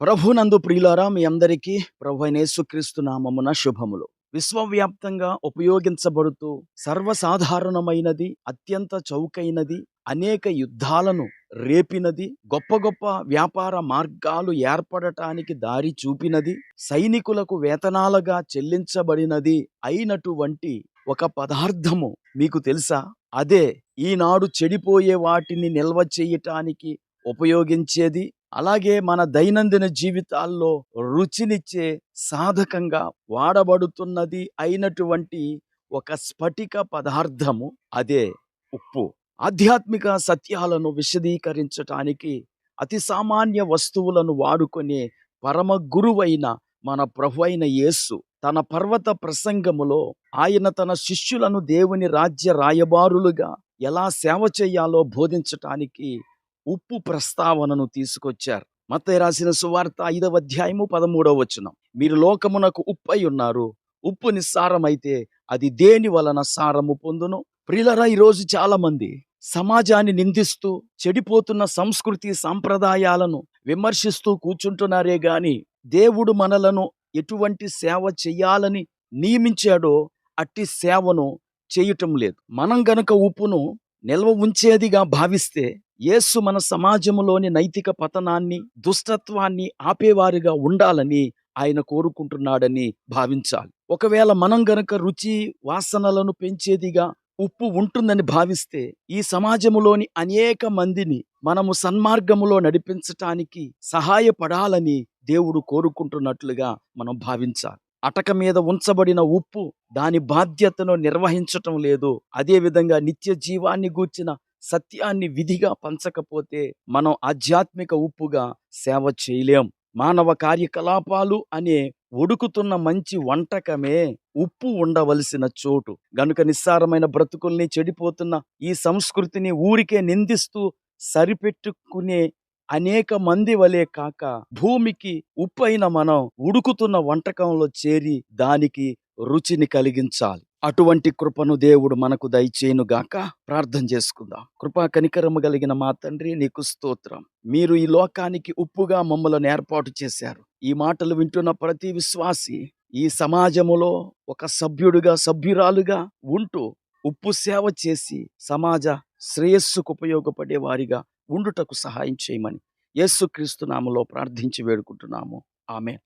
ప్రభునందు ప్రియులారా మీ అందరికీ ప్రభు అయిన యేసుక్రీస్తు నామమున శుభములు. విశ్వవ్యాప్తంగా ఉపయోగించబడుతూ సర్వసాధారణమైనది అత్యంత చౌకైనది అనేక యుద్ధాలను రేపినది గొప్ప గొప్ప వ్యాపార మార్గాలు ఏర్పడటానికి దారి చూపినది సైనికులకు వేతనాలుగా చెల్లించబడినది అయినటువంటి ఒక పదార్థము మీకు తెలుసా? అదే ఈనాడు చెడిపోయే వాటిని నిల్వ చేయటానికి ఉపయోగించేది అలాగే మన దైనందిన జీవితాల్లో రుచినిచ్చే సాధకంగా వాడబడుతున్నది అయినటువంటి ఒక స్ఫటిక పదార్థము అదే ఉప్పు. ఆధ్యాత్మిక సత్యాలను విశదీకరించటానికి అతి సామాన్య వస్తువులను వాడుకునే పరమ గురువైన మన ప్రభు అయిన యేసు తన పర్వత ప్రసంగములో ఆయన తన శిష్యులను దేవుని రాజ్య రాయబారులుగా ఎలా సేవ చేయాలో బోధించటానికి ఉప్పు ప్రస్తావనను తీసుకొచ్చారు. మత్తయ్య రాసిన సువార్త ఐదవ అధ్యాయము పదమూడవ వచనం. మీరు లోకమునకు ఉప్పు అయి ఉన్నారు. ఉప్పు నిస్సారమైతే అది దేని వలన సారము పొందును? ప్రిలరా ఈరోజు చాలా మంది సమాజాన్ని నిందిస్తూ చెడిపోతున్న సంస్కృతి సాంప్రదాయాలను విమర్శిస్తూ కూర్చుంటున్నారే గాని దేవుడు మనలను ఎటువంటి సేవ చెయ్యాలని నియమించాడో అట్టి సేవను చేయటం లేదు. మనం గనక ఉప్పును నిల్వ ఉంచేదిగా భావిస్తే యేసు మన సమాజంలోని నైతిక పతనాన్ని దుష్టత్వాన్ని ఆపేవారిగా ఉండాలని ఆయన కోరుకుంటున్నాడని భావించాలి. ఒకవేళ మనం గనక రుచి వాసనలను పెంచేదిగా ఉప్పు ఉంటుందని భావిస్తే ఈ సమాజములోని అనేక మందిని మనము సన్మార్గములో నడిపించటానికి సహాయపడాలని దేవుడు కోరుకుంటున్నట్లుగా మనం భావించాలి. అటక మీద ఉంచబడిన ఉప్పు దాని బాధ్యతను నిర్వహించటం లేదు. అదేవిధంగా నిత్య జీవాన్ని గూర్చిన సత్యాన్ని విధిగా పంచకపోతే మనం ఆధ్యాత్మిక ఉప్పుగా సేవ చేయలేం. మానవ కార్యకలాపాలు అనే ఉడుకుతున్న మంచి వంటకమే ఉప్పు ఉండవలసిన చోటు. గనుక నిస్సారమైన బ్రతుకుల్ని చెడిపోతున్న ఈ సంస్కృతిని ఊరికే నిందిస్తూ సరిపెట్టుకునే అనేక మంది వలె కాక భూమికి ఉప్పు అయిన మనం ఉడుకుతున్న వంటకంలో చేరి దానికి రుచిని కలిగించాలి. అటువంటి కృపను దేవుడు మనకు దయచేయును గాక. ప్రార్థన చేసుకుందాం. కృపా కనికరము కలిగిన మా తండ్రి నీకు స్తోత్రం. మీరు ఈ లోకానికి ఉప్పుగా మమ్మలను ఏర్పాటు చేశారు. ఈ మాటలు వింటున్న ప్రతి విశ్వాసి ఈ సమాజములో ఒక సభ్యుడుగా సభ్యురాలుగా ఉంటూ ఉప్పు సేవ చేసి సమాజ శ్రేయస్సుకు ఉపయోగపడే వారిగా ఉండుటకు సహాయం చేయమని యేసుక్రీస్తు నామలో ప్రార్థించి వేడుకుంటున్నాము. ఆమె